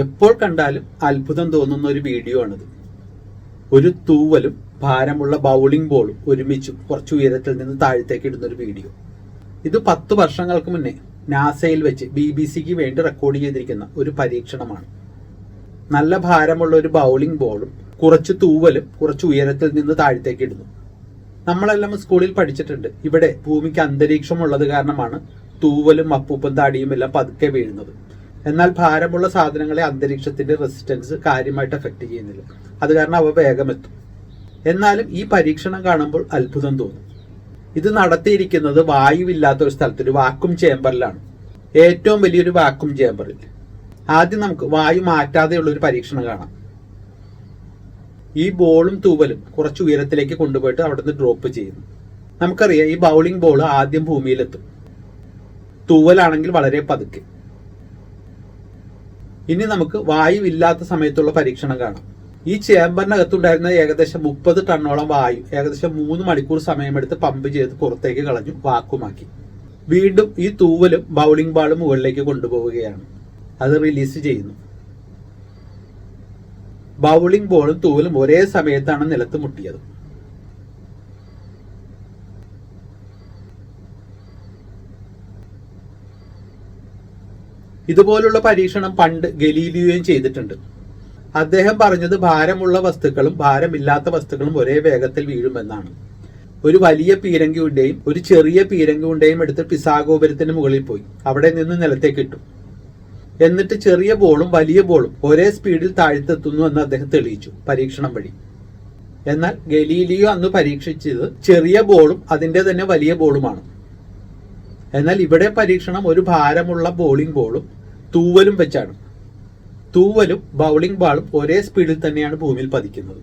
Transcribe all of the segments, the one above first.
എപ്പോൾ കണ്ടാലും അത്ഭുതം തോന്നുന്ന ഒരു വീഡിയോ ആണിത്. ഒരു തൂവലും ഭാരമുള്ള ബൗളിംഗ് ബോളും ഒരുമിച്ച് കുറച്ച് ഉയരത്തിൽ നിന്ന് താഴത്തേക്ക് ഇടുന്ന ഒരു വീഡിയോ ഇത് പത്ത് വർഷങ്ങൾക്ക് മുന്നേ നാസയിൽ വെച്ച് ബി ബി സിക്ക് വേണ്ടി റെക്കോർഡ് ചെയ്തിരിക്കുന്ന ഒരു പരീക്ഷണമാണ്. നല്ല ഭാരമുള്ള ഒരു ബൗളിംഗ് ബോളും കുറച്ച് തൂവലും കുറച്ച് ഉയരത്തിൽ നിന്ന് താഴത്തേക്ക് ഇടുന്നു. നമ്മളെല്ലാം സ്കൂളിൽ പഠിച്ചിട്ടുണ്ട്. ഇവിടെ ഭൂമിക്ക് അന്തരീക്ഷം ഉള്ളത് കാരണമാണ് തൂവലും അപ്പൂപ്പും താടിയും എല്ലാം പതുക്കെ വീഴുന്നത്. എന്നാൽ ഭാരമുള്ള സാധനങ്ങളെ അന്തരീക്ഷത്തിന്റെ റെസിസ്റ്റൻസ് കാര്യമായിട്ട് എഫക്ട് ചെയ്യുന്നില്ല. അത് കാരണം അവ വേഗം എത്തും എന്നാലും ഈ പരീക്ഷണം കാണുമ്പോൾ അത്ഭുതം തോന്നും. ഇത് നടത്തിയിരിക്കുന്നത് വായുവില്ലാത്ത ഒരു സ്ഥലത്ത് ഒരു വാക്വം ചേമ്പറിലാണ് ഏറ്റവും വലിയൊരു വാക്കും ചേമ്പറിൽ ആദ്യം നമുക്ക് വായു മാറ്റാതെയുള്ള ഒരു പരീക്ഷണം കാണാം. ഈ ബോളും തൂവലും കുറച്ച് ഉയരത്തിലേക്ക് കൊണ്ടുപോയിട്ട് അവിടുന്ന് ഡ്രോപ്പ് ചെയ്യുന്നു. നമുക്കറിയാം ഈ ബൗളിംഗ് ബോൾ ആദ്യം ഭൂമിയിലെത്തും. തൂവലാണെങ്കിൽ വളരെ പതുക്കെ. ഇനി നമുക്ക് വായു ഇല്ലാത്ത സമയത്തുള്ള പരീക്ഷണം കാണാം. ഈ ചേമ്പറിനകത്തുണ്ടായിരുന്ന ഏകദേശം മുപ്പത് ടണ്ണോളം വായു ഏകദേശം മൂന്ന് മണിക്കൂർ സമയമെടുത്ത് പമ്പ് ചെയ്ത് പുറത്തേക്ക് കളഞ്ഞു വാക്കുമാക്കി. വീണ്ടും ഈ തൂവലും ബൗളിംഗ് ബാളും മുകളിലേക്ക് കൊണ്ടുപോവുകയാണ്. അത് റിലീസ് ചെയ്യുന്നു. ബൗളിംഗ് ബോളും തൂവലും ഒരേ സമയത്താണ് നിലത്ത് മുട്ടിയത്. ഇതുപോലുള്ള പരീക്ഷണം പണ്ട് ഗലീലിയോയും ചെയ്തിട്ടുണ്ട്. അദ്ദേഹം പറഞ്ഞത് ഭാരമുള്ള വസ്തുക്കളും ഭാരമില്ലാത്ത വസ്തുക്കളും ഒരേ വേഗത്തിൽ വീഴുമെന്നാണ്. ഒരു വലിയ പീരങ്കിയുടെയും ഒരു ചെറിയ പീരങ്കിയുടെയും എടുത്ത് പിസാഗോപുരത്തിന് മുകളിൽ പോയി. അവിടെ നിന്ന് നിലത്തേക്ക് ഇട്ടു. എന്നിട്ട് ചെറിയ ബോളും വലിയ ബോളും ഒരേ സ്പീഡിൽ താഴ്ത്തെത്തുന്നു എന്ന് അദ്ദേഹം തെളിയിച്ചു പരീക്ഷണം വഴി. എന്നാൽ ഗലീലിയോ അന്ന് പരീക്ഷിച്ചത് ചെറിയ ബോളും അതിന്റെ തന്നെ വലിയ ബോളുമാണ്. എന്നാൽ ഇവിടെ പരീക്ഷണം ഒരു ഭാരമുള്ള ബോളിംഗ് ബോളും തൂവലും വെച്ചാണ്. തൂവലും ബൗളിംഗ് ബാളും ഒരേ സ്പീഡിൽ തന്നെയാണ് ഭൂമിയിൽ പതിക്കുന്നത്.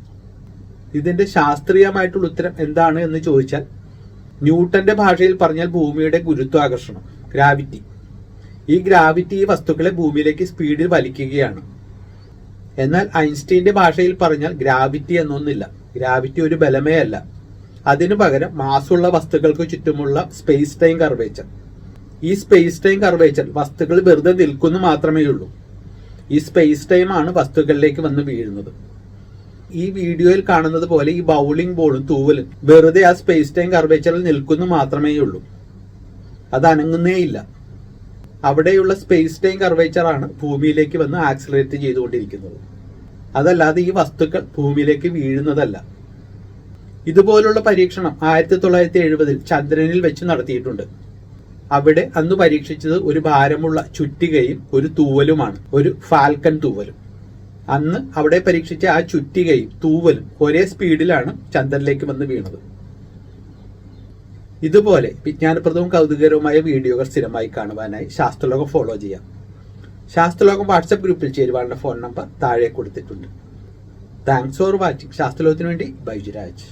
ഇതിന്റെ ശാസ്ത്രീയമായിട്ടുള്ള ഉത്തരം എന്താണ് എന്ന് ചോദിച്ചാൽ ന്യൂട്ടന്റെ ഭാഷയിൽ പറഞ്ഞാൽ ഭൂമിയുടെ ഗുരുത്വാകർഷണം ഗ്രാവിറ്റി ഈ ഗ്രാവിറ്റി ഈ വസ്തുക്കളെ ഭൂമിയിലേക്ക് സ്പീഡിൽ വലിക്കുകയാണ്. എന്നാൽ ഐൻസ്റ്റീന്റെ ഭാഷയിൽ പറഞ്ഞാൽ ഗ്രാവിറ്റി എന്നൊന്നില്ല ഗ്രാവിറ്റി ഒരു ബലമേ അല്ല. അതിനു പകരം മാസുള്ള വസ്തുക്കൾക്ക് ചുറ്റുമുള്ള സ്പേസ് ടൈം കർവേച്ചർ ഈ സ്പേസ് ടൈം കർവേച്ചർ വസ്തുക്കൾ വെറുതെ നിൽക്കുന്നു മാത്രമേ ഉള്ളൂ. ഈ സ്പേസ് ടൈം ആണ് വസ്തുക്കളിലേക്ക് വന്ന് വീഴുന്നത്. ഈ വീഡിയോയിൽ കാണുന്നത് പോലെ ഈ ബൗളിംഗ് ബോളും തൂവലും വെറുതെ ആ സ്പേസ് ടൈം കർവേച്ചറിൽ നിൽക്കുന്നു മാത്രമേ ഉള്ളൂ. അത് അനങ്ങുന്നേയില്ല അവിടെയുള്ള സ്പേസ് ടൈം കർവേച്ചർ ആണ് ഭൂമിയിലേക്ക് വന്ന് ആക്സിലറേറ്റ് ചെയ്തുകൊണ്ടിരിക്കുന്നത്. അതല്ലാതെ ഈ വസ്തുക്കൾ ഭൂമിയിലേക്ക് വീഴുന്നതല്ല. ഇതുപോലുള്ള പരീക്ഷണം ആയിരത്തി തൊള്ളായിരത്തി എഴുപതിൽ ചന്ദ്രനിൽ വെച്ച് നടത്തിയിട്ടുണ്ട്. അവിടെ അന്ന് പരീക്ഷിച്ചത് ഒരു ഭാരമുള്ള ചുറ്റികയും ഒരു തൂവലുമാണ് ഒരു ഫാൽക്കൻ തൂവലും. അന്ന് അവിടെ പരീക്ഷിച്ച ആ ചുറ്റികയും തൂവലും ഒരേ സ്പീഡിലാണ് ചന്ദ്രനിലേക്ക് വന്ന് വീണത്. ഇതുപോലെ വിജ്ഞാനപ്രദവും കൗതുകരവുമായ വീഡിയോകൾ സ്ഥിരമായി കാണുവാനായി ശാസ്ത്രലോകം ഫോളോ ചെയ്യാം. ശാസ്ത്രലോകം വാട്സപ്പ് ഗ്രൂപ്പിൽ ചേരുവാനുള്ള ഫോൺ നമ്പർ താഴെ കൊടുത്തിട്ടുണ്ട്. Thanks for watching. ശാസ്ത്രലോകത്തിന് വേണ്ടി ബൈജുരാജ്.